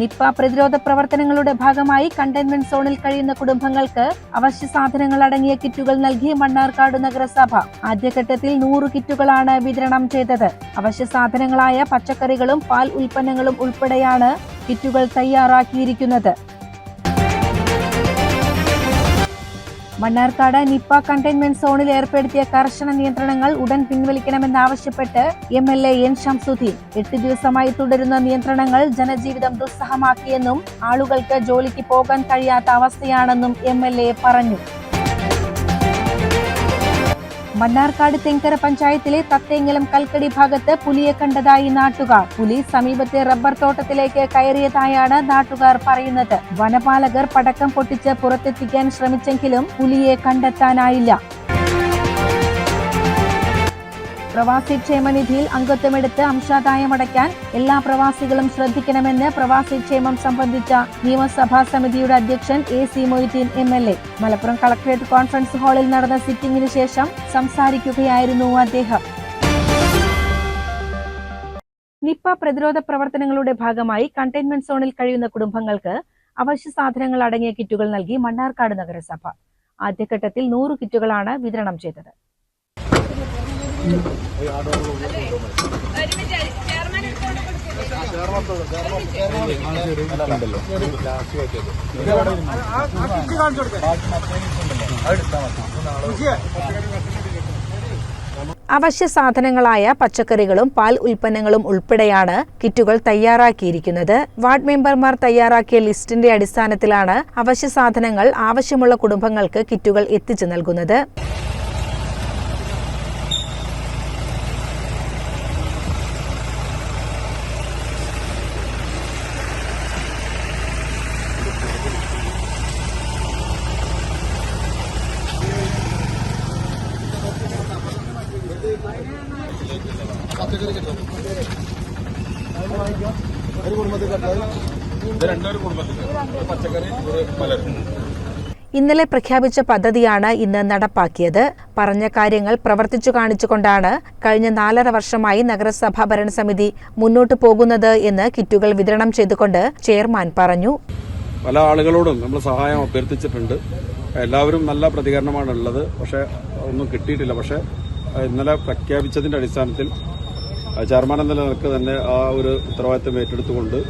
Nipah പ്രതിരോധ പ്രവർത്തനങ്ങളുടെ ഭാഗമായി കണ്ടെയ്ൻമെന്റ് സോണിൽ കഴിയുന്ന കുടുംബങ്ങൾക്ക് അവശ്യ സാധനങ്ങൾ അടങ്ങിയ കിറ്റുകൾ നൽകി മണ്ണാർക്കാട് നഗരസഭ. ആദ്യഘട്ടത്തിൽ നൂറ് കിറ്റുകളാണ് വിതരണം ചെയ്തത്. അവശ്യ സാധനങ്ങളായ പച്ചക്കറികളും പാൽ ഉൽപ്പന്നങ്ങളും ഉൾപ്പെടെയാണ് കിറ്റുകൾ തയ്യാറാക്കിയിരിക്കുന്നത്. മണ്ണാർക്കാട് നിപ്പ കണ്ടെയ്ൻമെന്റ് സോണിൽ ഏർപ്പെടുത്തിയ കർശന നിയന്ത്രണങ്ങൾ ഉടൻ പിൻവലിക്കണമെന്നാവശ്യപ്പെട്ട് M L A N Shamsudheen എട്ട് ദിവസമായി തുടരുന്ന നിയന്ത്രണങ്ങൾ ജനജീവിതം ദുസ്സഹമാക്കിയെന്നും ആളുകൾക്ക് ജോലിക്ക് പോകാൻ കഴിയാത്ത അവസ്ഥയാണെന്നും എം പറഞ്ഞു മണ്ണാർക്കാട് തെങ്കര പഞ്ചായത്തിലെ തത്തേങ്ങലം കൽക്കടി ഭാഗത്ത് പുലിയെ കണ്ടതായി നാട്ടുകാർ. പുലി സമീപത്തെ റബ്ബർ തോട്ടത്തിലേക്ക് കയറിയതായാണ് നാട്ടുകാർ പറയുന്നത്. വനപാലകർ പടക്കം പൊട്ടിച്ച് പുറത്തെത്തിക്കാൻ ശ്രമിച്ചെങ്കിലും പുലിയെ കണ്ടെത്താനായില്ല. പ്രവാസി ക്ഷേമനിധിയിൽ അംഗത്വമെടുത്ത് അംശാദായമടയ്ക്കാൻ എല്ലാ പ്രവാസികളും ശ്രദ്ധിക്കണമെന്ന് പ്രവാസി ക്ഷേമം സംബന്ധിച്ച നിയമസഭാ സമിതിയുടെ അധ്യക്ഷൻ A C Moideen M L A. Malappuram collectorate conference ഹാളിൽ നടന്ന സിറ്റിംഗിന് ശേഷം സംസാരിക്കുകയായിരുന്നു അദ്ദേഹം. നിപ്പ പ്രതിരോധ പ്രവർത്തനങ്ങളുടെ ഭാഗമായി കണ്ടെയ്ൻമെന്റ് സോണിൽ കഴിയുന്ന കുടുംബങ്ങൾക്ക് അവശ്യ സാധനങ്ങൾ അടങ്ങിയ കിറ്റുകൾ നൽകി മണ്ണാർക്കാട് നഗരസഭ. ആദ്യഘട്ടത്തിൽ നൂറ് കിറ്റുകളാണ് വിതരണം ചെയ്തത്. അവശ്യ സാധനങ്ങളായ പച്ചക്കറികളും പാൽ ഉൽപ്പന്നങ്ങളും ഉൾപ്പെടെയാണ് കിറ്റുകൾ തയ്യാറാക്കിയിരിക്കുന്നത്. വാർഡ് മെമ്പർമാർ തയ്യാറാക്കിയ ലിസ്റ്റിന്റെ അടിസ്ഥാനത്തിലാണ് അവശ്യ സാധനങ്ങൾ ആവശ്യമുള്ള കുടുംബങ്ങൾക്ക് കിറ്റുകൾ എത്തിച്ചു നൽകുന്നത്. ഇന്നലെ പ്രഖ്യാപിച്ച പദ്ധതിയാണ് ഇന്ന് നടപ്പാക്കിയത്. പറഞ്ഞ കാര്യങ്ങൾ പ്രവർത്തിച്ചു കാണിച്ചുകൊണ്ടാണ് കഴിഞ്ഞ നാലര വർഷമായി നഗരസഭാ ഭരണസമിതി മുന്നോട്ടു പോകുന്നത് എന്ന് കിറ്റുകൾ വിതരണം ചെയ്തുകൊണ്ട് ചെയർമാൻ പറഞ്ഞു. പല ആളുകളോടും നമ്മൾ സഹായം അഭ്യർത്ഥിച്ചിട്ടുണ്ട്. എല്ലാവരും നല്ല പ്രതികരണമാണ് ഉള്ളത്. പക്ഷെ ഒന്നും കിട്ടിയിട്ടില്ല. പക്ഷെ ഇന്നലെ പ്രഖ്യാപിച്ചതിന്റെ അടിസ്ഥാനത്തിൽ ചെയർമാൻ എന്ന നിലയ്ക്ക് തന്നെ ആ ഒരു ഉത്തരവാദിത്തം ഏറ്റെടുത്തുകൊണ്ട്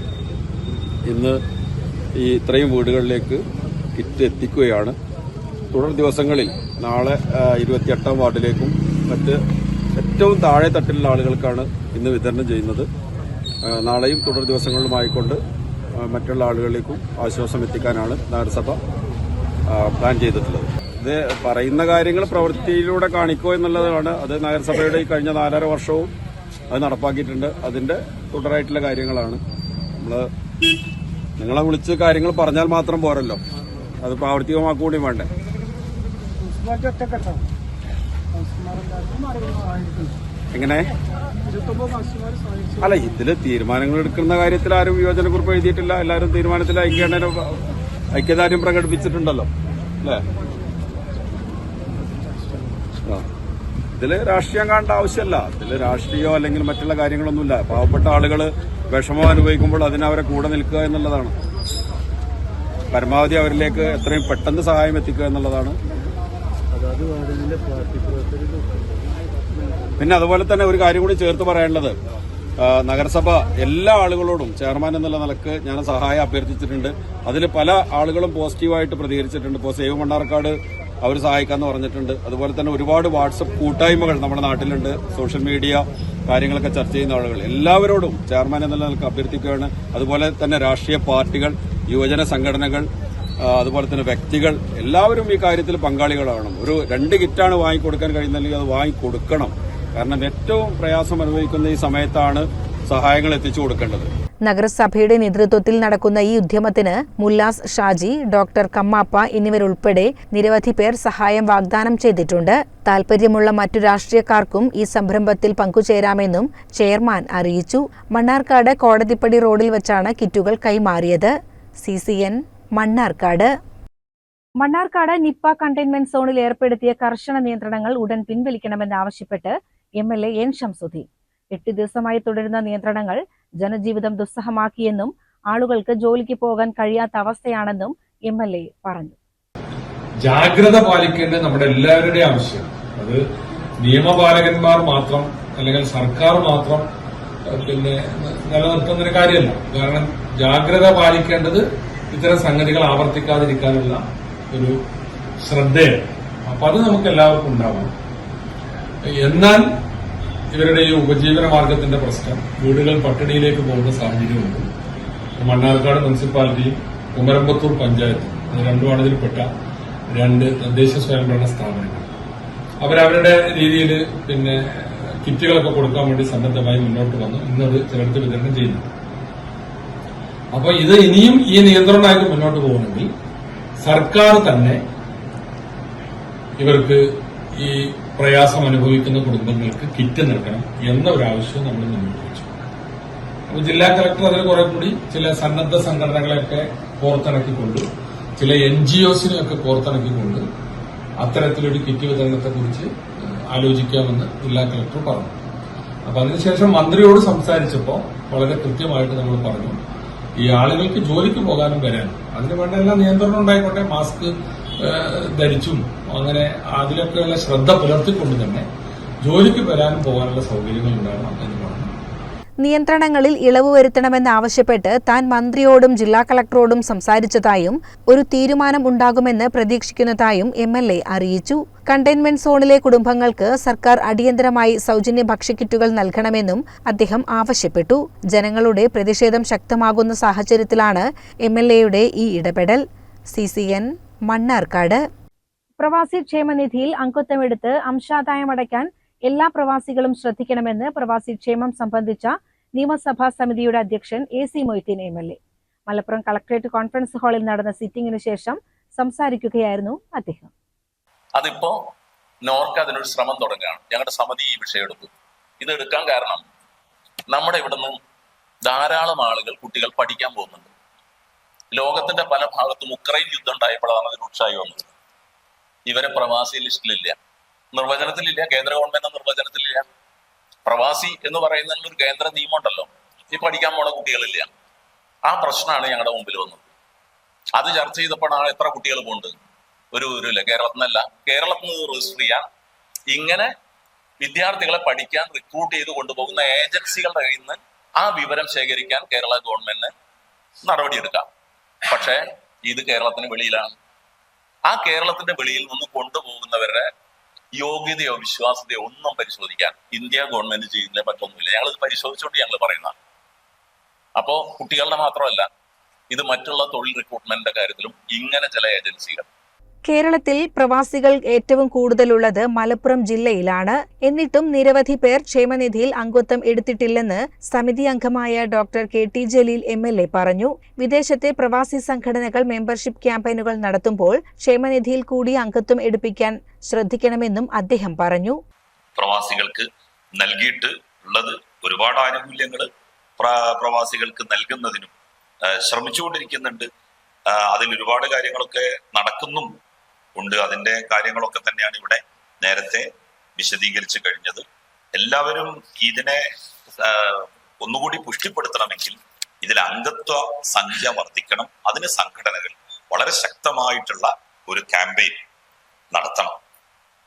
ഇന്ന് ഈ ഇത്രയും വീടുകളിലേക്ക് കിറ്റ് എത്തിക്കുകയാണ് തുടർ ദിവസങ്ങളിൽ നാളെ ഇരുപത്തിയെട്ടാം വാർഡിലേക്കും മറ്റ് ഏറ്റവും താഴെ തട്ടിലുള്ള ആളുകൾക്കാണ് ഇന്ന് വിതരണം ചെയ്യുന്നത്. നാളെയും തുടർ ദിവസങ്ങളിലുമായിക്കൊണ്ട് മറ്റുള്ള ആളുകളിലേക്കും ആശ്വാസം എത്തിക്കാനാണ് നഗരസഭ പ്ലാൻ ചെയ്തിട്ടുള്ളത്. ഇത് പറയുന്ന കാര്യങ്ങൾ പ്രവൃത്തിയിലൂടെ കാണിക്കുക എന്നുള്ളതാണ്. അത് നഗരസഭയുടെ ഈ കഴിഞ്ഞ നാലര വർഷവും അത് നടപ്പാക്കിയിട്ടുണ്ട്. അതിന്റെ തുടരായിട്ടുള്ള കാര്യങ്ങളാണ്. നമ്മൾ നിങ്ങളെ വിളിച്ച് കാര്യങ്ങൾ പറഞ്ഞാൽ മാത്രം പോരല്ലോ. അത് പ്രാവർത്തികമാക്കൂടി വേണ്ടേ? എങ്ങനെ? അല്ല ഇതിൽ തീരുമാനങ്ങൾ എടുക്കുന്ന കാര്യത്തിൽ ആരും യോജന കുറിപ്പ് എഴുതിയിട്ടില്ല. എല്ലാവരും തീരുമാനത്തിൽ ഐക്യേണ്ട ഐക്യദാർഢ്യം പ്രകടിപ്പിച്ചിട്ടുണ്ടല്ലോ. അല്ലേ. ഇതിൽ രാഷ്ട്രീയം കാണേണ്ട ആവശ്യമല്ല. ഇതിൽ രാഷ്ട്രീയോ അല്ലെങ്കിൽ മറ്റുള്ള കാര്യങ്ങളൊന്നുമില്ല. പാവപ്പെട്ട ആളുകൾ വിഷമം അനുഭവിക്കുമ്പോൾ അതിനവരെ കൂടെ നിൽക്കുക എന്നുള്ളതാണ്. പരമാവധി അവരിലേക്ക് എത്രയും പെട്ടെന്ന് സഹായം എത്തിക്കുക എന്നുള്ളതാണ്. പിന്നെ അതുപോലെ തന്നെ ഒരു കാര്യം കൂടി ചേർത്ത് പറയാനുള്ളത്. നഗരസഭ എല്ലാ ആളുകളോടും ചെയർമാൻ എന്നുള്ള നിലയ്ക്ക് ഞാൻ സഹായം അഭ്യർത്ഥിച്ചിട്ടുണ്ട്. അതിൽ പല ആളുകളും പോസിറ്റീവായിട്ട് പ്രതികരിച്ചിട്ടുണ്ട്. ഇപ്പോൾ സേവ് മണ്ണാർക്കാട് അവർ സഹായിക്കാമെന്ന് പറഞ്ഞിട്ടുണ്ട്. അതുപോലെ തന്നെ ഒരുപാട് വാട്സപ്പ് കൂട്ടായ്മകൾ നമ്മുടെ നാട്ടിലുണ്ട്. സോഷ്യൽ മീഡിയ കാര്യങ്ങളൊക്കെ ചർച്ച ചെയ്യുന്ന ആളുകൾ. എല്ലാവരോടും ചെയർമാൻ എന്നുള്ള നിലയ്ക്ക് അഭ്യർത്ഥിക്കുകയാണ്. അതുപോലെ തന്നെ രാഷ്ട്രീയ പാർട്ടികൾ യുവജന സംഘടനകൾ അതുപോലെ തന്നെ വ്യക്തികൾ എല്ലാവരും ഈ കാര്യത്തിൽ പങ്കാളികളാവണം. ഒരു രണ്ട് കിറ്റാണ് വാങ്ങിക്കൊടുക്കാൻ കഴിയുന്നില്ലെങ്കിൽ അത് വാങ്ങിക്കൊടുക്കണം. കാരണം ഏറ്റവും പ്രയാസം അനുഭവിക്കുന്ന ഈ സമയത്താണ് സഹായങ്ങൾ എത്തിച്ചു കൊടുക്കേണ്ടത്. നഗരസഭയുടെ നേതൃത്വത്തിൽ നടക്കുന്ന ഈ ഉദ്യമത്തിന് മുല്ലാസ് ഷാജി ഡോക്ടർ കമ്മാപ്പ എന്നിവരുൾപ്പെടെ നിരവധി പേർ സഹായം വാഗ്ദാനം ചെയ്തിട്ടുണ്ട്. താൽപര്യമുള്ള മറ്റു രാഷ്ട്രീയക്കാർക്കും ഈ സംരംഭത്തിൽ പങ്കുചേരാമെന്നും ചെയർമാൻ അറിയിച്ചു. മണ്ണാർക്കാട് കോടതിപ്പടി റോഡിൽ വെച്ചാണ് കിറ്റുകൾ കൈമാറിയത്. C C N Mannarkkad. Mannarkkad Nipah containment സോണിൽ ഏർപ്പെടുത്തിയ കർശന നിയന്ത്രണങ്ങൾ ഉടൻ പിൻവലിക്കണമെന്നാവശ്യപ്പെട്ട് M L A N Shamsudheen എട്ട് ദിവസമായി തുടരുന്ന നിയന്ത്രണങ്ങൾ ജനജീവിതം ദുസ്സഹമാക്കിയെന്നും ആളുകൾക്ക് ജോലിക്ക് പോകാൻ കഴിയാത്ത അവസ്ഥയാണെന്നും എം എൽ എ പറഞ്ഞു. ജാഗ്രത പാലിക്കേണ്ടത് നമ്മുടെ എല്ലാവരുടെയും ആവശ്യം അത് നിയമപാലകന്മാർ മാത്രം അല്ലെങ്കിൽ സർക്കാർ മാത്രം പിന്നെ പിന്നെ നിലനിർത്തുന്നൊരു കാര്യമല്ല. കാരണം ജാഗ്രത പാലിക്കേണ്ടത് ഇത്തരം സംഗതികൾ ആവർത്തിക്കാതിരിക്കാനുള്ള ഒരു ശ്രദ്ധയാണ്. അപ്പൊ അത് നമുക്ക് എല്ലാവർക്കും ഉണ്ടാവണം. എന്നാൽ ഇവരുടെ ഈ ഉപജീവന മാർഗത്തിന്റെ പ്രശ്നം വീടുകൾ പട്ടിണിയിലേക്ക് പോകുന്ന സാഹചര്യമുണ്ട്. മണ്ണാർക്കാട് മുനിസിപ്പാലിറ്റിയും കുമരമ്പത്തൂർ പഞ്ചായത്തും അത് രണ്ടുമാണ് ഇതിൽപ്പെട്ട രണ്ട് തദ്ദേശ സ്വയംഭരണ സ്ഥാപനങ്ങൾ. അവരവരുടെ രീതിയിൽ പിന്നെ കിറ്റുകളൊക്കെ കൊടുക്കാൻ വേണ്ടി സന്നദ്ധമായി മുന്നോട്ട് വന്നു. ഇന്നത് ചിലർക്ക് വിതരണം ചെയ്യുന്നു. അപ്പൊ ഇത് ഇനിയും ഈ നിയന്ത്രണമായിട്ട് മുന്നോട്ട് പോകണമെങ്കിൽ സർക്കാർ തന്നെ ഇവർക്ക് ഈ പ്രയാസം അനുഭവിക്കുന്ന കുടുംബങ്ങൾക്ക് കിറ്റ് നൽകണം എന്ന ഒരു ആവശ്യം നമ്മൾ മുന്നോട്ട് വെച്ചു. അപ്പൊ ജില്ലാ കളക്ടർ അതിൽ കുറെ കൂടി ചില സന്നദ്ധ സംഘടനകളെയൊക്കെ കോർത്തിണക്കിക്കൊണ്ട് ചില എൻ ജി ഒസിനെയൊക്കെ കോർത്തിണക്കിക്കൊണ്ട് അത്തരത്തിലൊരു കിറ്റ് വിതരണത്തെ കുറിച്ച് ആലോചിക്കാമെന്ന് ജില്ലാ കളക്ടർ പറഞ്ഞു. അപ്പൊ അതിനുശേഷം മന്ത്രിയോട് സംസാരിച്ചപ്പോൾ വളരെ കൃത്യമായിട്ട് നമ്മൾ പറഞ്ഞു ഈ ആളുകൾക്ക് ജോലിക്ക് പോകാനും വരാനും. അതിന് വേണ്ട എല്ലാ നിയന്ത്രണം ഉണ്ടായിക്കോട്ടെ മാസ്ക് ധരിച്ചും അങ്ങനെ അതിലൊക്കെയുള്ള ശ്രദ്ധ പുലർത്തിക്കൊണ്ട് തന്നെ ജോലിക്ക് വരാനും പോകാനുള്ള സൗകര്യങ്ങൾ ഉണ്ടാകണം എന്ന് പറഞ്ഞു. നിയന്ത്രണങ്ങളിൽ ഇളവ് വരുത്തണമെന്നാവശ്യപ്പെട്ട് താൻ മന്ത്രിയോടും ജില്ലാ കളക്ടറോടും സംസാരിച്ചതായും ഒരു തീരുമാനം ഉണ്ടാകുമെന്ന് പ്രതീക്ഷിക്കുന്നതായും എം എൽ എ അറിയിച്ചു. കണ്ടെയ്ൻമെന്റ് സോണിലെ കുടുംബങ്ങൾക്ക് സർക്കാർ അടിയന്തരമായി സൗജന്യ ഭക്ഷ്യക്കിറ്റുകൾ നൽകണമെന്നും അദ്ദേഹം ആവശ്യപ്പെട്ടു. ജനങ്ങളുടെ പ്രതിഷേധം ശക്തമാകുന്ന സാഹചര്യത്തിലാണ് എം എൽ എയുടെ ഈ ഇടപെടൽ. C C N Mannarkkad. പ്രവാസി ക്ഷേമനിധിയിൽ അംഗത്വമെടുത്ത് അംശാദായം അടയ്ക്കാൻ എല്ലാ പ്രവാസികളും ശ്രദ്ധിക്കണമെന്ന് പ്രവാസി ക്ഷേമം സംബന്ധിച്ച നിയമസഭാ സമിതിയുടെ അധ്യക്ഷൻ A C Moideen M L A. Malappuram collectorate conference ഹാളിൽ നടന്ന സിറ്റിംഗിന് ശേഷം സംസാരിക്കുകയായിരുന്നു അദ്ദേഹം. അതിപ്പോ നോർക്ക് അതിനൊരു ശ്രമം തുടങ്ങുകയാണ്. ഞങ്ങളുടെ സമിതി ഈ വിഷയം എടുത്തു ഇത് എടുക്കാൻ കാരണം നമ്മുടെ ഇവിടുന്ന് ധാരാളം ആളുകൾ കുട്ടികൾ പഠിക്കാൻ പോകുന്നുണ്ട്. ലോകത്തിന്റെ പല ഭാഗത്തും ഉക്രൈൻ യുദ്ധം ഉണ്ടായപ്പോഴാണ് അതിന് ഉത്സാഹി വന്നത്. ഇവരെ പ്രവാസി ലിസ്റ്റിലില്ല. നിർവചനത്തിലില്ല കേന്ദ്ര ഗവൺമെന്റ് നിർവചനത്തിലില്ല. പ്രവാസി എന്ന് പറയുന്നതിന് ഒരു കേന്ദ്ര നിയമമുണ്ടല്ലോ. ഈ പഠിക്കാൻ പോണ കുട്ടികളില്ല. ആ പ്രശ്നമാണ് ഞങ്ങളുടെ മുമ്പിൽ വന്നത്. അത് ചർച്ച ചെയ്തപ്പോഴാണ് എത്ര കുട്ടികൾ പോണ്ട്? ഒരു ഒരു കേരളത്തിൽ നിന്നല്ല കേരളത്തിൽ നിന്ന് രജിസ്റ്റർ ചെയ്യാൻ ഇങ്ങനെ വിദ്യാർത്ഥികളെ പഠിക്കാൻ റിക്രൂട്ട് ചെയ്ത് കൊണ്ടുപോകുന്ന ഏജൻസികളുടെ കയ്യിൽ നിന്ന് ആ വിവരം ശേഖരിക്കാൻ കേരള ഗവൺമെന്റിന് നടപടിയെടുക്കാം പക്ഷേ ഇത് കേരളത്തിന് വെളിയിലാണ്. ആ കേരളത്തിന്റെ വെളിയിൽ നിന്ന് കൊണ്ടുപോകുന്നവരുടെ യോഗ്യതയോ വിശ്വാസ്യതയോ ഒന്നും പരിശോധിക്കാൻ ഇന്ത്യ ഗവൺമെന്റ് ചെയ്യുന്നില്ല മറ്റൊന്നുമില്ല. ഞങ്ങൾ ഇത് പരിശോധിച്ചുകൊണ്ട് ഞങ്ങൾ പറയുന്നതാണ് അപ്പോ കുട്ടികളുടെ മാത്രമല്ല ഇത് മറ്റുള്ള തൊഴിൽ റിക്രൂട്ട്മെന്റിന്റെ കാര്യത്തിലും ഇങ്ങനെ ചില ഏജൻസികൾ കേരളത്തിൽ പ്രവാസികൾ ഏറ്റവും കൂടുതലുള്ളത് മലപ്പുറം ജില്ലയിലാണ്. എന്നിട്ടും നിരവധി പേർ ക്ഷേമനിധിയിൽ അംഗത്വം എടുത്തിട്ടില്ലെന്ന് സമിതി അംഗമായ doctor K T Jaleel M പറഞ്ഞു. വിദേശത്തെ പ്രവാസി സംഘടനകൾ മെമ്പർഷിപ്പ് ക്യാമ്പയിനുകൾ നടത്തുമ്പോൾ ക്ഷേമനിധിയിൽ കൂടി അംഗത്വം എടുപ്പിക്കാൻ ശ്രദ്ധിക്കണമെന്നും അദ്ദേഹം പറഞ്ഞു. പ്രവാസികൾക്ക് നൽകിയിട്ട് ഉള്ളത് ഒരുപാട് ആനുകൂല്യങ്ങൾ പ്രവാസികൾക്ക് നൽകുന്നതിനും ശ്രമിച്ചുകൊണ്ടിരിക്കുന്നുണ്ട്. അതിൽ ഒരുപാട് കാര്യങ്ങളൊക്കെ നടക്കുന്നും ഉണ്ട്. അതിന്റെ കാര്യങ്ങളൊക്കെ തന്നെയാണ് ഇവിടെ നേരത്തെ വിശദീകരിച്ചു കഴിഞ്ഞത്. എല്ലാവരും ഇതിനെ ഒന്നുകൂടി പുഷ്ടിപ്പെടുത്തണമെങ്കിൽ ഇതിൽ അംഗത്വ സംഖ്യ വർദ്ധിക്കണം. അതിന് സംഘടനകൾ വളരെ ശക്തമായിട്ടുള്ള ഒരു ക്യാമ്പയിൻ നടത്തണം.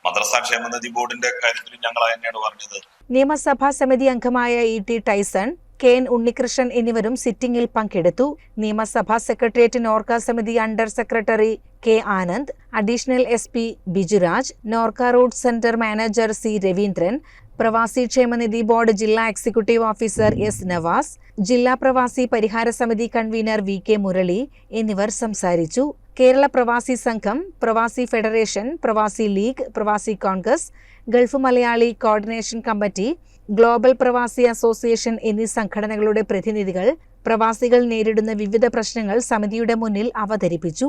മദ്രസ ക്ഷേമനിധി ബോർഡിന്റെ കാര്യത്തിൽ ഞങ്ങൾ തന്നെയാണ് പറഞ്ഞത്. നിയമസഭാ സമിതി അംഗമായ E T Tyson K N Unnikrishnan എന്നിവരും സിറ്റിംഗിൽ പങ്കെടുത്തു. നിയമസഭാ സെക്രട്ടേറിയറ്റ് നോർക്ക സമിതി under secretary K Anand additional S P Bijuraj Norka roots centre manager C Raveendran പ്രവാസി ക്ഷേമനിധി ബോർഡ് ജില്ലാ എക്സിക്യൂട്ടീവ് ഓഫീസർ എസ് നവാസ് ജില്ലാ പ്രവാസി പരിഹാര സമിതി കൺവീനർ വി കെ മുരളി എന്നിവർ സംസാരിച്ചു. കേരള പ്രവാസി സംഘം പ്രവാസി federation Pravasi league Pravasi Congress Gulf Malayali coordination committee global Pravasi association എന്നീ സംഘടനകളുടെ പ്രതിനിധികൾ പ്രവാസികൾ നേരിടുന്ന വിവിധ പ്രശ്നങ്ങൾ സമിതിയുടെ മുന്നിൽ അവതരിപ്പിച്ചു.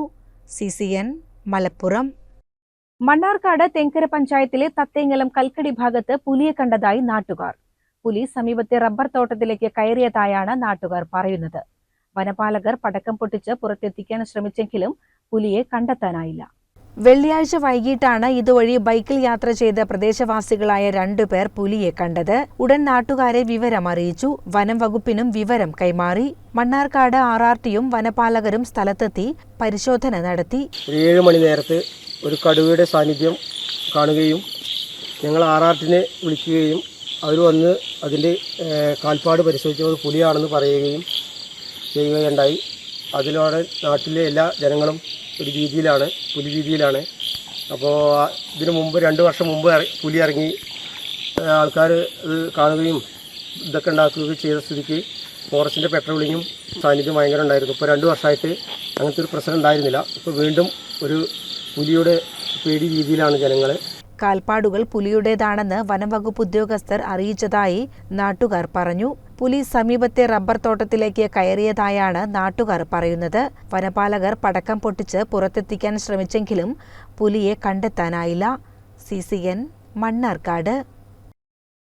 C C N Malappuram. Mannarkkad Thenkara പഞ്ചായത്തിലെ തത്തേങ്ങലം കൽക്കടി ഭാഗത്ത് പുലിയെ കണ്ടതായി നാട്ടുകാർ. പുലി സമീപത്തെ റബ്ബർ തോട്ടത്തിലേക്ക് കയറിയതായാണ് നാട്ടുകാർ പറയുന്നത്. വനപാലകർ പടക്കം പൊട്ടിച്ച് പുറത്തെത്തിക്കാൻ ശ്രമിച്ചെങ്കിലും പുലിയെ കണ്ടെത്താനായില്ല. വെള്ളിയാഴ്ച വൈകിട്ടാണ് ഇതുവഴി ബൈക്കിൽ യാത്ര ചെയ്ത പ്രദേശവാസികളായ രണ്ടു പേർ പുലിയെ കണ്ടത്. ഉടൻ നാട്ടുകാരെ വിവരം അറിയിച്ചു. വനം വകുപ്പിനും വിവരം കൈമാറി. മണ്ണാർക്കാട് ആർ ആർ ടിയും വനപാലകരും സ്ഥലത്തെത്തി പരിശോധന നടത്തി. ഏഴ് മണി നേരത്ത് ഒരു കടുവയുടെ സാന്നിധ്യം കാണുകയും ഞങ്ങൾ ആർ ആർ ടിനെ വിളിക്കുകയും അവർ വന്ന് അതിന്റെ കാൽപ്പാട് പരിശോധിച്ചത് പുലിയാണെന്ന് പറയുകയും ചെയ്യുകയുണ്ടായി. അതിലൂടെ നാട്ടിലെ എല്ലാ ജനങ്ങളും ഒരു രീതിയിലാണ് പുലി രീതിയിലാണ്. അപ്പോൾ ഇതിനു മുമ്പ് രണ്ട് വർഷം മുമ്പ് പുലി ഇറങ്ങി ആൾക്കാർ ഇത് കാണുകയും ഇതൊക്കെ ഉണ്ടാക്കുകയും ചെയ്ത സ്ഥിതിക്ക് ഫോറസ്റ്റിന്റെ പെട്രോളിങ്ങും സാന്നിധ്യം ഭയങ്കര ഉണ്ടായിരുന്നു. ഇപ്പോൾ രണ്ട് വർഷമായിട്ട് അങ്ങനത്തെ ഒരു പ്രശ്നം ഉണ്ടായിരുന്നില്ല. ഇപ്പോൾ വീണ്ടും ഒരു പുലിയുടെ പേടി രീതിയിലാണ് ജനങ്ങൾ കാൽപ്പാടുകൾ പുലിയുടേതാണെന്ന് വനംവകുപ്പ് ഉദ്യോഗസ്ഥർ അറിയിച്ചതായി നാട്ടുകാർ പറഞ്ഞു. പുലി സമീപത്തെ റബ്ബർ തോട്ടത്തിലേക്ക് കയറിയതായാണ് നാട്ടുകാർ പറയുന്നത്. വനപാലകർ പടക്കം പൊട്ടിച്ച് പുറത്തെത്തിക്കാൻ ശ്രമിച്ചെങ്കിലും പുലിയെ കണ്ടെത്താനായില്ല. C C N Mannarkkad.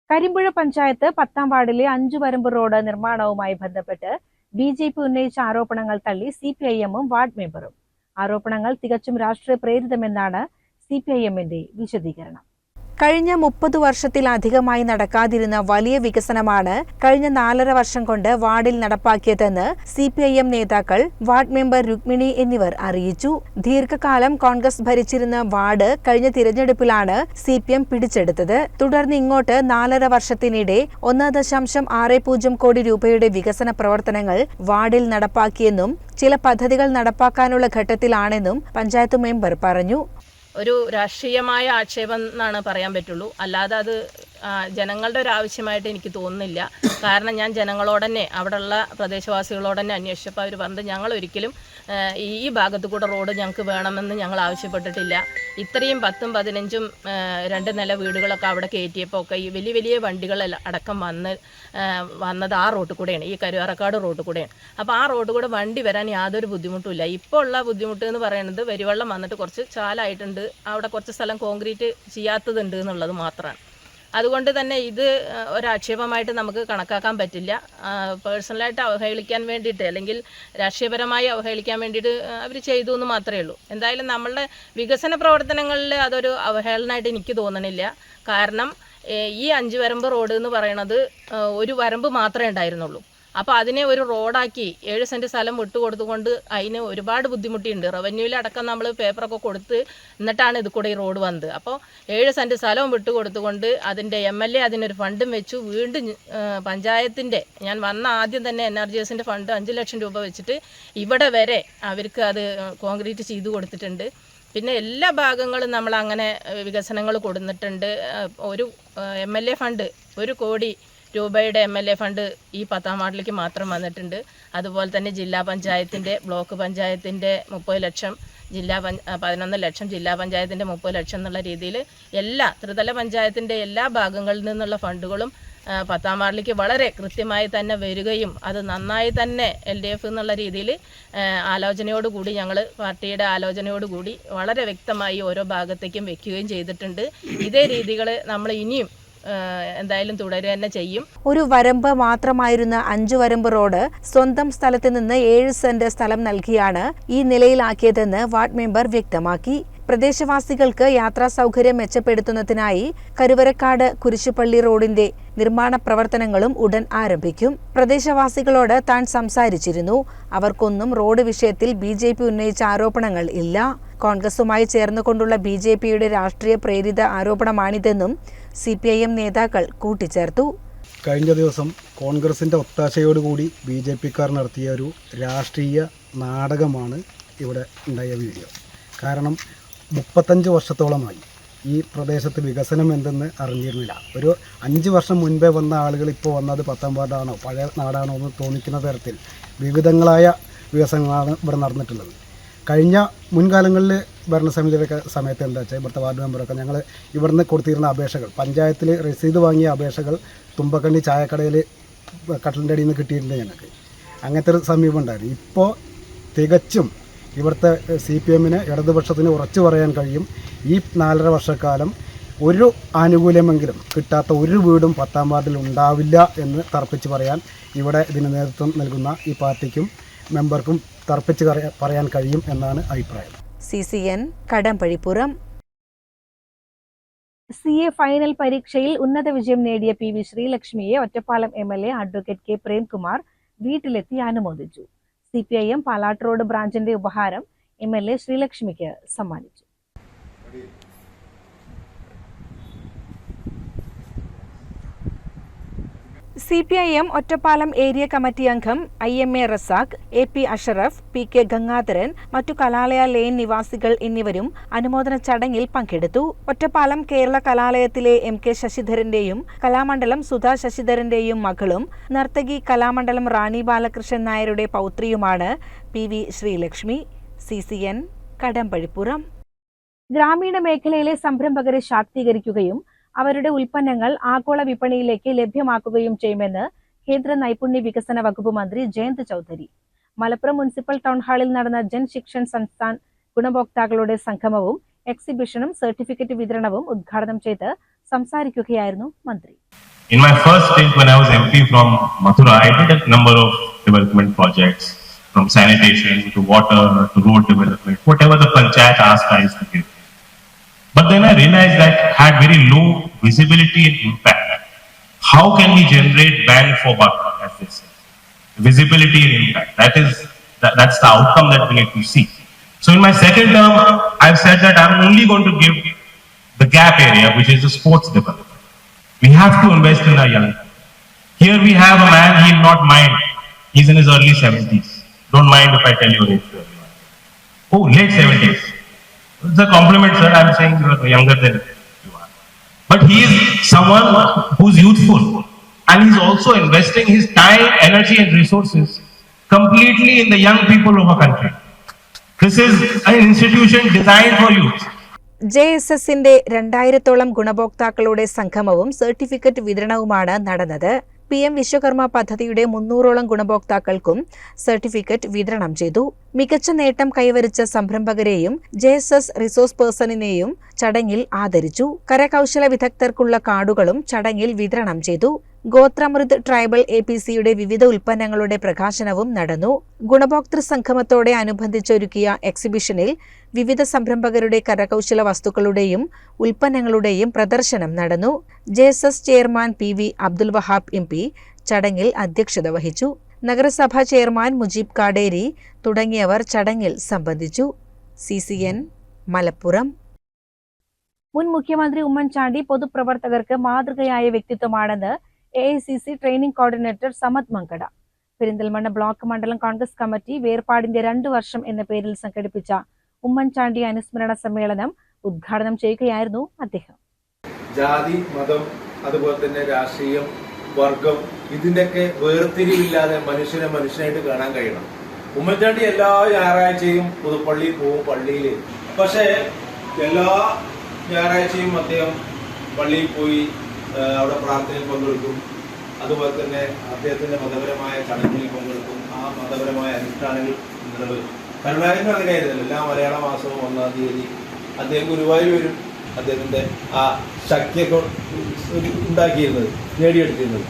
Karimpuzha panchayat പത്താം വാർഡിലെ അഞ്ചു വരമ്പ് റോഡ് നിർമ്മാണവുമായി ബന്ധപ്പെട്ട് ബി ജെ പി ഉന്നയിച്ച ആരോപണങ്ങൾ തള്ളി സി പി ഐ എമ്മും വാർഡ് മെമ്പറും. ആരോപണങ്ങൾ തികച്ചും രാഷ്ട്രീയ പ്രേരിതമെന്നാണ് സി പി ഐ എമ്മിന്റെ വിശദീകരണം. കഴിഞ്ഞ മുപ്പത് വർഷത്തിലധികമായി നടക്കാതിരുന്ന വലിയ വികസനമാണ് കഴിഞ്ഞ നാലര വർഷം കൊണ്ട് വാർഡിൽ നടപ്പാക്കിയതെന്ന് സി പി ഐ എം നേതാക്കൾ വാർഡ് മെമ്പർ രുക്മിണി എന്നിവർ അറിയിച്ചു. ദീർഘകാലം കോൺഗ്രസ് ഭരിച്ചിരുന്ന വാർഡ് കഴിഞ്ഞ തിരഞ്ഞെടുപ്പിലാണ് സി പി എം പിടിച്ചെടുത്തത്. തുടർന്ന് ഇങ്ങോട്ട് നാലര വർഷത്തിനിടെ ഒന്ന് ദശാംശം ആറ് പൂജ്യം കോടി രൂപയുടെ വികസന പ്രവർത്തനങ്ങൾ വാർഡിൽ നടപ്പാക്കിയെന്നും ചില പദ്ധതികൾ നടപ്പാക്കാനുള്ള ഘട്ടത്തിലാണെന്നും പഞ്ചായത്ത് മെമ്പർ പറഞ്ഞു. ഒരു രാഷ്ട്രീയമായ ആക്ഷേപം എന്നാണ് പറയാൻ പറ്റുള്ളൂ. അല്ലാതെ അത് ജനങ്ങളുടെ ഒരു ആവശ്യമായിട്ട് എനിക്ക് തോന്നുന്നില്ല. കാരണം ഞാൻ ജനങ്ങളോട് തന്നെ അവിടെയുള്ള പ്രദേശവാസികളോട് അന്വേഷിച്ചപ്പോൾ അവർ പറഞ്ഞത് ഞങ്ങൾ ഒരിക്കലും ഈ ഭാഗത്ത് കൂടെ റോഡ് ഞങ്ങൾക്ക് വേണമെന്ന് ഞങ്ങൾ ആവശ്യപ്പെട്ടിട്ടില്ല. ഇത്രയും പത്തും പതിനഞ്ചും രണ്ട് നില വീടുകളൊക്കെ അവിടെ കയറ്റിയപ്പോൾ ഒക്കെ ഈ വലിയ വലിയ വണ്ടികൾ അടക്കം വന്ന് വന്നത് ആ റോട്ടിൽ കൂടെയാണ് ഈ കരുവാറക്കാട് റോട്ടിൽ കൂടെയാണ്. അപ്പോൾ ആ റോഡ് കൂടെ വണ്ടി വരാൻ യാതൊരു ബുദ്ധിമുട്ടുമില്ല ഇപ്പോൾ ഉള്ള ബുദ്ധിമുട്ട് എന്ന് പറയുന്നത് വരുവെള്ളം വന്നിട്ട് കുറച്ച് ചാലായിട്ടുണ്ട്. അവിടെ കുറച്ച് സ്ഥലം കോൺക്രീറ്റ് ചെയ്യാത്തതുണ്ട് എന്നുള്ളത് മാത്രമാണ്. അതുകൊണ്ട് തന്നെ ഇത് ഒരാക്ഷേപമായിട്ട് നമുക്ക് കണക്കാക്കാൻ പറ്റില്ല. പേഴ്സണലായിട്ട് അവഹേളിക്കാൻ വേണ്ടിയിട്ട് അല്ലെങ്കിൽ രാഷ്ട്രീയപരമായി അവഹേളിക്കാൻ വേണ്ടിയിട്ട് അവർ ചെയ്തു എന്ന് മാത്രമേ ഉള്ളൂ. എന്തായാലും നമ്മളുടെ വികസന പ്രവർത്തനങ്ങളിൽ അതൊരു അവഹേളനമായിട്ട് എനിക്ക് തോന്നണില്ല. കാരണം ഈ അഞ്ച് വരമ്പ് റോഡ് എന്ന് പറയുന്നത് ഒരു വരമ്പ് മാത്രമേ ഉണ്ടായിരുന്നുള്ളൂ. അപ്പോൾ അതിനെ ഒരു റോഡാക്കി ഏഴ് സെന്റ് സ്ഥലം വിട്ടുകൊടുത്തുകൊണ്ട് അതിന് ഒരുപാട് ബുദ്ധിമുട്ടിയുണ്ട്. റവന്യൂവിലടക്കം നമ്മൾ പേപ്പറൊക്കെ കൊടുത്ത് എന്നിട്ടാണ് ഇത് കൂടെ ഈ റോഡ് വന്നത്. അപ്പോൾ ഏഴ് സെന്റ് സ്ഥലവും വിട്ടുകൊടുത്തുകൊണ്ട് അതിന്റെ എം എൽ എ അതിനൊരു ഫണ്ടും വെച്ചു. വീണ്ടും പഞ്ചായത്തിന്റെ ഞാൻ വന്ന ആദ്യം തന്നെ എൻ ആർ ജി എസിന്റെ ഫണ്ട് അഞ്ച് ലക്ഷം രൂപ വെച്ചിട്ട് ഇവിടെ വരെ അവർക്ക് അത് കോൺക്രീറ്റ് ചെയ്ത് കൊടുത്തിട്ടുണ്ട്. പിന്നെ എല്ലാ ഭാഗങ്ങളും നമ്മൾ അങ്ങനെ വികസനങ്ങൾ കൊടുത്തിട്ടുണ്ട് ഒരു എം എൽ എ ഫണ്ട് ഒരു കോടി രൂപയുടെ എം എൽ എ ഫണ്ട് ഈ പത്താം വാർഡിലേക്ക് മാത്രം വന്നിട്ടുണ്ട്. അതുപോലെ തന്നെ ജില്ലാ പഞ്ചായത്തിന്റെ ബ്ലോക്ക് പഞ്ചായത്തിന്റെ മുപ്പത് ലക്ഷം ജില്ലാ പഞ്ച പതിനൊന്ന് ലക്ഷം ജില്ലാ പഞ്ചായത്തിന്റെ മുപ്പത് ലക്ഷം എന്നുള്ള രീതിയിൽ എല്ലാ ത്രിതല പഞ്ചായത്തിന്റെ എല്ലാ ഭാഗങ്ങളിൽ നിന്നുള്ള ഫണ്ടുകളും പത്താം വാർഡിലേക്ക് വളരെ കൃത്യമായി തന്നെ വരികയും അത് നന്നായി തന്നെ എൽ ഡി എഫ് എന്നുള്ള രീതിയിൽ ആലോചനയോടുകൂടി ഞങ്ങൾ പാർട്ടിയുടെ ആലോചനയോടുകൂടി വളരെ വ്യക്തമായി ഓരോ ഭാഗത്തേക്കും വെക്കുകയും ചെയ്തിട്ടുണ്ട്. ഇതേ രീതികൾ നമ്മൾ ഇനിയും എന്തായാലും തുടരുക തന്നെ ചെയ്യും. ഒരു വരമ്പ് മാത്രമായിരുന്ന അഞ്ചു വരമ്പ് റോഡ് സ്വന്തം സ്ഥലത്ത് നിന്ന് ഏഴ് സെന്റ് സ്ഥലം നൽകിയാണ് ഈ നിലയിലാക്കിയതെന്ന് വാർഡ് മെമ്പർ വ്യക്തമാക്കി. പ്രദേശവാസികൾക്ക് യാത്രാ സൗകര്യം മെച്ചപ്പെടുത്തുന്നതിനായി കരുവരക്കാട് കുരിശുപള്ളി റോഡിന്റെ നിർമ്മാണ പ്രവർത്തനങ്ങളും ഉടൻ ആരംഭിക്കും. പ്രദേശവാസികളോട് താൻ സംസാരിച്ചിരുന്നു. അവർക്കൊന്നും റോഡ് വിഷയത്തിൽ ബി ജെ പി ഉന്നയിച്ച ആരോപണങ്ങൾ ഇല്ല. കോൺഗ്രസുമായി ചേർന്നുകൊണ്ടുള്ള ബി ജെ പിയുടെ രാഷ്ട്രീയ പ്രേരിത ആരോപണമാണിതെന്നും സി പി ഐ എം നേതാക്കൾ കൂട്ടിച്ചേർത്തു. കഴിഞ്ഞ ദിവസം കോൺഗ്രസിന്റെ ഒത്താശയോടുകൂടി ബി ജെ പിക്കാർ നടത്തിയ ഒരു രാഷ്ട്രീയ നാടകമാണ് ഇവിടെ ഉണ്ടായ വീഡിയോ. കാരണം മുപ്പത്തഞ്ച് വർഷത്തോളമായി. ഈ പ്രദേശത്ത് വികസനം എന്തെന്ന് അറിഞ്ഞിരുന്നില്ല. ഒരു അഞ്ച് വർഷം മുൻപേ വന്ന ആളുകൾ ഇപ്പോൾ വന്നത് പത്താം പഴയ നാടാണോ എന്ന് തോന്നിക്കുന്ന തരത്തിൽ വിവിധങ്ങളായ വികസനങ്ങളാണ് ഇവിടെ നടന്നിട്ടുള്ളത്. കഴിഞ്ഞ മുൻകാലങ്ങളിൽ ഭരണസമിതിയുടെ സമയത്ത് എന്താ വെച്ചാൽ ഇവിടുത്തെ വാർഡ് മെമ്പറൊക്കെ ഞങ്ങൾ ഇവിടുന്ന് കൊടുത്തിരുന്ന അപേക്ഷകൾ പഞ്ചായത്തിൽ രസീത് വാങ്ങിയ അപേക്ഷകൾ തുമ്പക്കണ്ണി ചായക്കടയിൽ കട്ടലിന്റെ അടിയിൽ നിന്ന് കിട്ടിയിട്ടുണ്ട് ഞങ്ങൾക്ക്. അങ്ങനത്തെ ഒരു സമീപം ഉണ്ടായിരുന്നു. ഇപ്പോൾ തികച്ചും ഇവിടുത്തെ സി പി എമ്മിന് ഇടതുപക്ഷത്തിന് ഉറച്ചു പറയാൻ കഴിയും. ഈ നാലര വർഷക്കാലം ഒരു ആനുകൂല്യമെങ്കിലും കിട്ടാത്ത ഒരു വീടും പത്താം വാർഡിൽ ഉണ്ടാവില്ല എന്ന് തർപ്പിച്ച് പറയാൻ ഇവിടെ ഇതിന് നേതൃത്വം നൽകുന്ന ഈ പാർട്ടിക്കും മെമ്പർക്കും തർപ്പിച്ച് പറയാ- പറയാൻ കഴിയും എന്നാണ് അഭിപ്രായം. C C N Kadampazhipuram. C A final പരീക്ഷയിൽ ഉന്നത വിജയം നേടിയ P V ശ്രീലക്ഷ്മിയെ Ottapalam M L A advocate K Premkumar വീട്ടിലെത്തി അനുമോദിച്ചു. C P I M Palatt road ബ്രാഞ്ചിന്റെ ഉപഹാരം എം എൽ എ ശ്രീലക്ഷ്മിക്ക് സമ്മാനിച്ചു. C P I M Ottapalam area committee അംഗം I M A Razak A P Ashraf P K Gangadharan മറ്റു കലാലയ lane നിവാസികൾ എന്നിവരും അനുമോദന ചടങ്ങിൽ പങ്കെടുത്തു. ഒറ്റപ്പാലം കേരള കലാലയത്തിലെ എം കെ ശശിധരന്റെയും കലാമണ്ഡലം സുധാ ശശിധരന്റെയും മകളും നർത്തകി കലാമണ്ഡലം റാണി ബാലകൃഷ്ണൻ നായരുടെ പൗത്രിയുമാണ് P V Sreelakshmi. C C N Kadampazhipuram. ഗ്രാമീണ മേഖലയിലെ സംരംഭകരെ ശാക്തീകരിക്കുകയും അവരുടെ ഉൽപ്പന്നങ്ങൾ ആഗോള വിപണിയിലേക്ക് ലഭ്യമാക്കുകയും ചെയ്യുമെന്ന് കേന്ദ്ര നൈപുണ്യ വികസന വകുപ്പ് മന്ത്രി ജയന്ത് ചൌധരി മലപ്പുറം മുനിസിപ്പൽ ടൗൺ ഹാളിൽ നടന്ന ജൻ ശിക്ഷൺ സംസ്ഥാൻ ഗുണഭോക്താക്കളുടെ സംഗമവും എക്സിബിഷനും സർട്ടിഫിക്കറ്റ് വിതരണവും ഉദ്ഘാടനം ചെയ്ത് സംസാരിക്കുകയായിരുന്നു മന്ത്രി In my first stint when I was MP from Mathura, I did a number of development projects from sanitation to water to road development, whatever the panchayat asked I used to. But then I realized that had very low visibility and impact. How can we generate bang for buck, as they say? Visibility and impact. That is, that, that's the outcome that we need to see. So in my second term, I've said that I'm only going to give the gap area, which is the sports development. We have to invest in our young. Here we have a man, he'll not mind. He's in his early 70s. Don't mind if I tell you age. Oh, late 70s. It's a compliment, sir. I'm saying you are younger than you are. But he is someone who's youthful. And he's also investing his time, energy, and resources completely in the young people of our country. This is an institution designed for youth. J S എസിന്റെ രണ്ടായിരത്തോളം ഗുണഭോക്താക്കളുടെ സംഗമവും certificate വിതരണവുമാണ് നടന്നത് P M Vishwakarma പദ്ധതിയുടെ മുന്നൂറോളം ഗുണഭോക്താക്കൾക്കും certificate വിതരണം ചെയ്തു. മികച്ച നേട്ടം കൈവരിച്ച സംരംഭകരെയും ജെ എസ് എസ് റിസോഴ്സ് പേഴ്സണിനെയും ചടങ്ങിൽ ആദരിച്ചു. കരകൗശല വിദഗ്ധർക്കുള്ള കാർഡുകളും ചടങ്ങിൽ വിതരണം ചെയ്തു. ഗോത്രമൃത് ട്രൈബൽ എ പി സിയുടെ വിവിധ ഉൽപ്പന്നങ്ങളുടെ പ്രകാശനവും നടന്നു. ഗുണഭോക്തൃ സംഗമത്തോടെ അനുബന്ധിച്ചൊരുക്കിയ എക്സിബിഷനിൽ വിവിധ സംരംഭകരുടെ കരകൗശല വസ്തുക്കളുടെയും ഉൽപ്പന്നങ്ങളുടെയും പ്രദർശനം നടന്നു. J chairman P V Abdul Wahab M P ചടങ്ങിൽ അധ്യക്ഷത വഹിച്ചു. നഗരസഭാ ചെയർമാൻ മുജീബ് കാടേരി തുടങ്ങിയവർ ചടങ്ങിൽ സംബന്ധിച്ചു. C C N Malappuram. മുൻ മുഖ്യമന്ത്രി ഉമ്മൻചാണ്ടി പൊതുപ്രവർത്തകർക്ക് മാതൃകയായ വ്യക്തിത്വമാണെന്ന് A I C C training coordinator Samath Mankada Perinthalmanna block മണ്ഡലം കോൺഗ്രസ് കമ്മിറ്റി വേർപാടിന്റെ രണ്ടു വർഷം എന്ന പേരിൽ സംഘടിപ്പിച്ച ഉമ്മൻചാണ്ടി അനുസ്മരണ സമ്മേളനം ഉദ്ഘാടനം ചെയ്യുകയായിരുന്നു അദ്ദേഹം. ജാതി മതം അതുപോലെ തന്നെ രാഷ്ട്രീയം വർഗം ഇതിന്റെയൊക്കെ വേർതിരിവില്ലാതെ മനുഷ്യനെ മനുഷ്യനായിട്ട് കാണാൻ കഴിയണം. ഉമ്മൻചാണ്ടി എല്ലാ ഞായറാഴ്ചയും പുതുപ്പള്ളിയിൽ പോവും പള്ളിയിൽ പക്ഷേ എല്ലാ ഞായറാഴ്ചയും അദ്ദേഹം പള്ളിയിൽ പോയി അവിടെ പ്രാർത്ഥനയിൽ പങ്കെടുക്കും. അതുപോലെ തന്നെ അദ്ദേഹത്തിന്റെ മതപരമായ ചടങ്ങുകളിൽ പങ്കെടുക്കും. ആ മതപരമായ അനുഷ്ഠാനങ്ങൾ നിലനിൽക്കും. കരുണാകരൻ അങ്ങനെയായിരുന്നല്ലോ എല്ലാ മലയാള മാസവും ഒന്നാം തീയതി അദ്ദേഹം ഗുരുവായൂർ വരും. അദ്ദേഹത്തിന്റെ ആ ശക്തിയൊക്കെ ഉണ്ടാക്കിയിരുന്നത് നേടിയെടുത്തിരുന്നത്.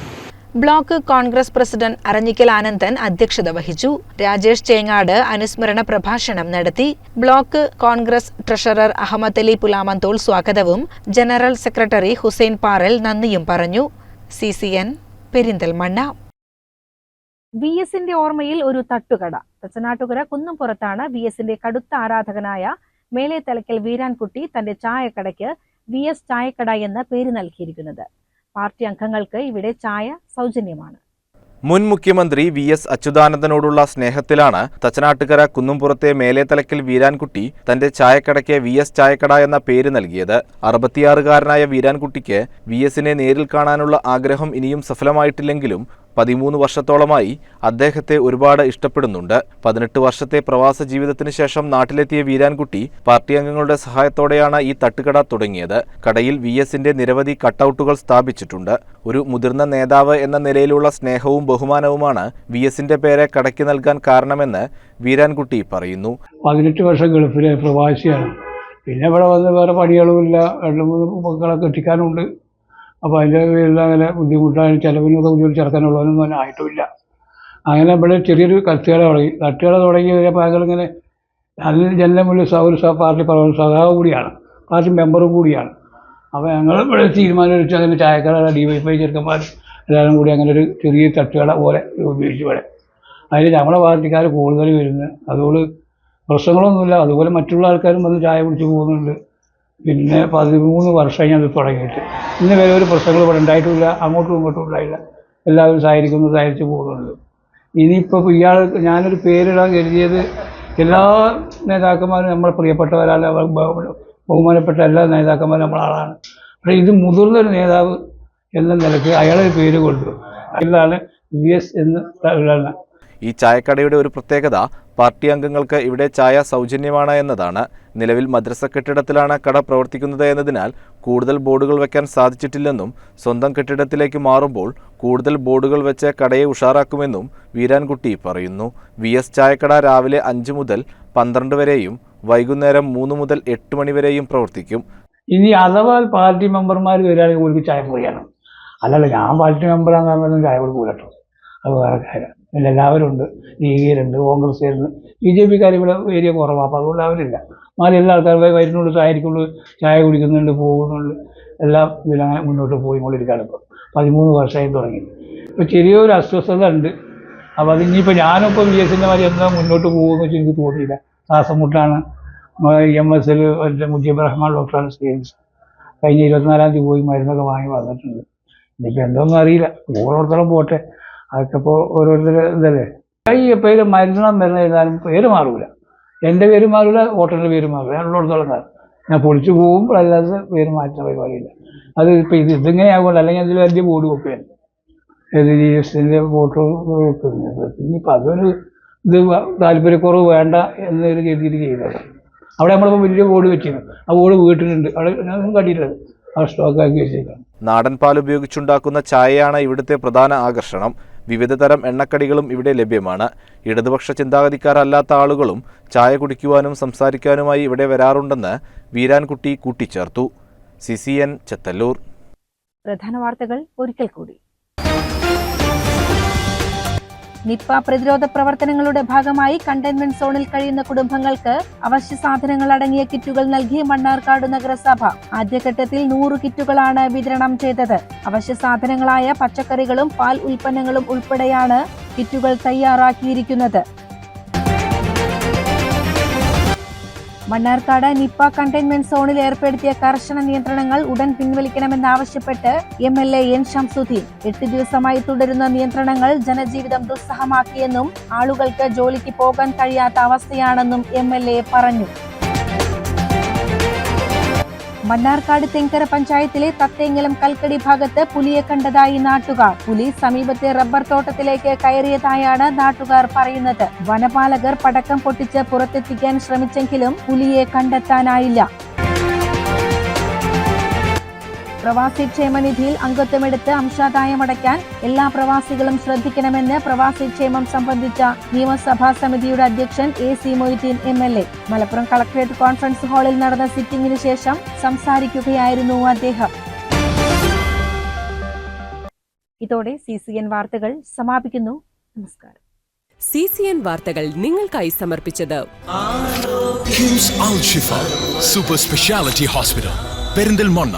Block Congress president Aranjikkal Anandan അധ്യക്ഷത വഹിച്ചു. രാജേഷ് ചേങ്ങാട് അനുസ്മരണ പ്രഭാഷണം നടത്തി. Block Congress treasurer Ahammed Ali Pulamanthole സ്വാഗതവും. ജനറൽ സെക്രട്ടറി ഹുസൈൻ പാറൽ നന്ദിയും പറഞ്ഞു. C C N Perinthalmanna. V എസിന്റെ ഓർമ്മയിൽ ഒരു തട്ടുകട. തച്ചനാട്ടുകര കുന്നുംപുറത്താണ് വി എസിന്റെ കടുത്ത ആരാധകനായ മേലെ തലക്കൽ വീരാൻകുട്ടി തന്റെ ചായക്കടയ്ക്ക് വി എസ് ചായക്കട എന്ന പേര് നൽകിയിരിക്കുന്നത്. പാർട്ടി അംഗങ്ങൾക്ക് ഇവിടെ ചായ സൗജന്യമാണ്. മുൻ മുഖ്യമന്ത്രി വി എസ് അച്യുതാനന്ദനോടുള്ള സ്നേഹത്തിലാണ് തച്ചനാട്ടുകര കുന്നുംപുറത്തെ മേലേത്തലക്കൽ വീരാൻകുട്ടി തന്റെ ചായക്കടയ്ക്ക് വി എസ് ചായക്കട എന്ന പേര് നൽകിയത്. അറുപത്തിയാറുകാരനായ വീരാൻകുട്ടിക്ക് വി എസിനെ നേരിൽ കാണാനുള്ള ആഗ്രഹം ഇനിയും സഫലമായിട്ടില്ലെങ്കിലും പതിമൂന്ന് വർഷത്തോളമായി അദ്ദേഹത്തെ ഒരുപാട് ഇഷ്ടപ്പെടുന്നുണ്ട്. പതിനെട്ട് വർഷത്തെ പ്രവാസ ജീവിതത്തിന് ശേഷം നാട്ടിലെത്തിയ വീരാൻകുട്ടി പാർട്ടി അംഗങ്ങളുടെ സഹായത്തോടെയാണ് ഈ തട്ടുകട തുടങ്ങിയത്. കടയിൽ വി എസിന്റെ നിരവധി കട്ടൌട്ടുകൾ സ്ഥാപിച്ചിട്ടുണ്ട്. ഒരു മുതിർന്ന നേതാവ് എന്ന നിലയിലുള്ള സ്നേഹവും ബഹുമാനവുമാണ് വി എസിന്റെ പേരെ കടയ്ക്ക് നൽകാൻ കാരണമെന്ന് വീരാൻകുട്ടി പറയുന്നു. പതിനെട്ട് വർഷം ഗൾഫിലെ പ്രവാസിയാണ്. പിന്നെ ഇവിടെ വന്ന് വേറെ പണികളുമില്ല. രണ്ട് മൂന്ന് മക്കളെ കെട്ടിക്കാനുണ്ട്. അപ്പോൾ അതിന്റെ പേരിൽ അങ്ങനെ ബുദ്ധിമുട്ടാണ് ചിലവിനൊക്കെ ബുദ്ധിമുട്ട് ചേർക്കാനുള്ളതൊന്നും തന്നെ ആയിട്ടുമില്ല അങ്ങനെ ഇവിടെ ചെറിയൊരു കത്തികട തുടങ്ങി. കത്തികട തുടങ്ങി കഴിഞ്ഞപ്പോൾ ജനറൽ മുന്നിൽ സ- ഒരു പാർട്ടി സഖാവ് കൂടിയാണ്. പാർട്ടി മെമ്പറും കൂടിയാണ്. അപ്പോൾ ഞങ്ങൾ ഇവിടെ തീരുമാനം എടുത്ത് അങ്ങനെ ചായക്കട ഡിവൈഫൈ ചെറുക്കന്മാർ എല്ലാവരും കൂടി അങ്ങനെ ഒരു ചെറിയ തട്ടുകട പോലെ ഉപയോഗിച്ചു ഇവിടെ. അതിൽ നമ്മളെ പാർട്ടിക്കാർ കൂടുതൽ വരുന്നത്. അതുകൊണ്ട് പ്രശ്നങ്ങളൊന്നുമില്ല. അതുപോലെ മറ്റുള്ള ആൾക്കാരും വന്ന് ചായ കുടിച്ച് പോകുന്നുണ്ട്. പിന്നെ പതിമൂന്ന് വർഷമായി ഞാൻ ഇത് തുടങ്ങിയിട്ട്. ഇന്ന് വരെ ഒരു പ്രശ്നങ്ങൾ ഇവിടെ ഉണ്ടായിട്ടുമില്ല അങ്ങോട്ടും ഇങ്ങോട്ടും ഉണ്ടായില്ല. എല്ലാവരും സഹകരിക്കുന്നു സഹകരിച്ച് പോകുന്നുണ്ട്. ഇനിയിപ്പോൾ ഇയാൾ ഞാനൊരു പേരിടാൻ കരുതിയത് എല്ലാ നേതാക്കന്മാരും നമ്മളെ പ്രിയപ്പെട്ടവരല്ല ബഹു- ബഹുമാനപ്പെട്ട എല്ലാ നേതാക്കന്മാരും നമ്മളാളാണ് പക്ഷേ ഇത് മുതിർന്നൊരു നേതാവ് എന്ന നിലയ്ക്ക് അയാളൊരു പേര് കൊണ്ടു അയാളാണ് വി എസ് എന്ന് ഈ ചായക്കടയുടെ ഒരു പ്രത്യേകത പാർട്ടി അംഗങ്ങൾക്ക് ഇവിടെ ചായ സൗജന്യമാണ് എന്നതാണ്. നിലവിൽ മദ്രസ കെട്ടിടത്തിലാണ് കട പ്രവർത്തിക്കുന്നത് എന്നതിനാൽ കൂടുതൽ ബോർഡുകൾ വയ്ക്കാൻ സാധിച്ചിട്ടില്ലെന്നും സ്വന്തം കെട്ടിടത്തിലേക്ക് മാറുമ്പോൾ കൂടുതൽ ബോർഡുകൾ വെച്ച് കടയെ ഉഷാറാക്കുമെന്നും വീരാൻകുട്ടി പറയുന്നു. വി എസ് ചായക്കട രാവിലെ അഞ്ച് മുതൽ പന്ത്രണ്ട് വരെയും വൈകുന്നേരം മൂന്ന് മുതൽ എട്ട് മണിവരെയും പ്രവർത്തിക്കും. ഇനി അഥവാ പാർട്ടി മെമ്പർമാർ വരികയാണെങ്കിൽ ചായ കുടിക്കണം അല്ലല്ല ഞാൻ പാർട്ടി മെമ്പറാന്ന് പറഞ്ഞാൽ ചായ കൊടുക്കൂല കേട്ടോ. അത് വേറെ കാര്യം. എല്ലാവരും ഉണ്ട് ലീഗിലുണ്ട് കോൺഗ്രസ്സുകാരുണ്ട്. ബി ജെ പിക്കാർ ഇവിടെ ഏരിയ കുറവാണ് അപ്പോൾ അതുകൊണ്ട് അവരില്ല. മാറി എല്ലാ ആൾക്കാരും വരുന്നുള്ളൂ ചായക്കുള്ളൂ ചായ കുടിക്കുന്നുണ്ട് പോകുന്നുണ്ട്. എല്ലാം ഇതിലങ്ങനെ മുന്നോട്ട് പോയി കൊണ്ടിരിക്കുകയാണ് ഇപ്പോൾ പതിമൂന്ന് വർഷമായി തുടങ്ങി. ഇപ്പോൾ ചെറിയൊരു അസ്വസ്ഥത ഉണ്ട്. അപ്പോൾ അത് ഇനിയിപ്പോൾ ഞാനിപ്പോൾ വി എസിന്റെ മാതിരി എന്താ മുന്നോട്ട് പോകുമെന്ന് വെച്ചാൽ എനിക്ക് തോന്നിയില്ല. ശ്വാസമുട്ടാണ് M S L Mujeeb Rahman ഡോക്ടറാണ് സ്കീംസ് കഴിഞ്ഞ ഇരുപത്തിനാലാം തീയതി പോയി മരുന്നൊക്കെ വാങ്ങി വന്നിട്ടുണ്ട്. ഇനിയിപ്പോൾ എന്തോന്നും അറിയില്ല. ഓരോരുത്തരും പോട്ടെ. അതൊക്കെ ഇപ്പോൾ ഓരോരുത്തർ ഇതല്ലേ ഈ പേര് മരണം വരുന്ന എഴുതാനും പേര് മാറൂല. എന്റെ പേര് മാറൂല ഓട്ടറിന്റെ പേര് മാറൂല. ഞാൻ ഉള്ളിടത്തോളം കാലം. ഞാൻ പൊളിച്ചു പോകുമ്പോൾ അല്ലാതെ പേര് മാറ്റുന്ന പരിപാടിയില്ല. അത് ഇപ്പോൾ ഇത് ഇതിങ്ങനെ ആകുമല്ലോ അല്ലെങ്കിൽ അതിൽ വലിയ ബോർഡ് വെക്കുകയാണ് ഏത് ജി എസിന്റെ ഫോട്ടോ വെക്കുന്നത് ഇനിയിപ്പോൾ അതൊരു ഇത് താല്പര്യക്കുറവ് വേണ്ട എന്നൊരു രീതിയിൽ ചെയ്യുന്നത്. അവിടെ നമ്മളിപ്പോൾ വലിയ ബോർഡ് വെച്ചിരുന്നു. ആ ബോർഡ് വീട്ടിലുണ്ട്. അവിടെ ഞാൻ കണ്ടിട്ടുള്ളത് ആ സ്റ്റോക്കാക്കി വെച്ചേക്കാം നാടൻ പാൽ ഉപയോഗിച്ചുണ്ടാക്കുന്ന ചായയാണ് ഇവിടുത്തെ പ്രധാന ആകർഷണം. വിവിധ തരം എണ്ണക്കടികളും ഇവിടെ ലഭ്യമാണ്. ഇടതുപക്ഷ ചിന്താഗതിക്കാരല്ലാത്ത ആളുകളും ചായ കുടിക്കുവാനും സംസാരിക്കാനുമായി ഇവിടെ വരാറുണ്ടെന്ന് വീരാൻകുട്ടി കൂട്ടിച്ചേർത്തു. C C N Chethallur. പ്രധാന വാർത്തകൾ ഒരിക്കൽ കൂടി. നിപ്പ പ്രതിരോധ പ്രവർത്തനങ്ങളുടെ ഭാഗമായി കണ്ടെയ്ൻമെന്റ് സോണിൽ കഴിയുന്ന കുടുംബങ്ങൾക്ക് അവശ്യ സാധനങ്ങൾ അടങ്ങിയ കിറ്റുകൾ നൽകി മണ്ണാർക്കാട് നഗരസഭ ആദ്യഘട്ടത്തിൽ നൂറ് കിറ്റുകളാണ് വിതരണം ചെയ്തത്. അവശ്യ സാധനങ്ങളായ പച്ചക്കറികളും പാൽ ഉൽപ്പന്നങ്ങളും ഉൾപ്പെടെയാണ് കിറ്റുകൾ തയ്യാറാക്കിയിരിക്കുന്നത്. മണ്ണാർക്കാട് നിപ്പ കണ്ടെയ്ൻമെന്റ് സോണിൽ ഏർപ്പെടുത്തിയ കർശന നിയന്ത്രണങ്ങൾ ഉടൻ പിൻവലിക്കണമെന്നാവശ്യപ്പെട്ട് M L A N Shamsudheen എട്ട് ദിവസമായി തുടരുന്ന നിയന്ത്രണങ്ങൾ ജനജീവിതം ദുസ്സഹമാക്കിയെന്നും ആളുകൾക്ക് ജോലിക്ക് പോകാൻ കഴിയാത്ത അവസ്ഥയാണെന്നും എം പറഞ്ഞു. മണ്ണാർക്കാട് തെങ്കര പഞ്ചായത്തിലെ തത്തേങ്ങലം കൽക്കടി ഭാഗത്ത് പുലിയെ കണ്ടതായി നാട്ടുകാർ. പുലി സമീപത്തെ റബ്ബർ തോട്ടത്തിലേക്ക് കയറിയതായാണ് നാട്ടുകാർ പറയുന്നത്. വനപാലകർ പടക്കം പൊട്ടിച്ച് പുറത്തെത്തിക്കാൻ ശ്രമിച്ചെങ്കിലും പുലിയെ കണ്ടെത്താനായില്ല. പ്രവാസി ക്ഷേമനിധിയിൽ അംഗത്വമെടുത്ത് അംശാദായം അടയ്ക്കാൻ എല്ലാ പ്രവാസികളും ശ്രദ്ധിക്കണമെന്ന് പ്രവാസി ക്ഷേമം സംബന്ധിച്ച നിയമസഭാ സമിതിയുടെ അധ്യക്ഷൻ A C Moideen M L A. Malappuram collectorate conference ഹാളിൽ നടന്ന സിറ്റിംഗിന് ശേഷം സംസാരിക്കുകയായിരുന്നു അദ്ദേഹം. ഇതോടെ സി സി എൻ വാർത്തകൾ സമാപിക്കുന്നു. നമസ്കാരം. സി സി എൻ വാർത്തകൾ നിങ്ങൾക്കായി സമർപ്പിച്ചത് സൂപ്പർ സ്പെഷ്യാലിറ്റി ഹോസ്പിറ്റൽ പെരിന്തൽമണ്ണ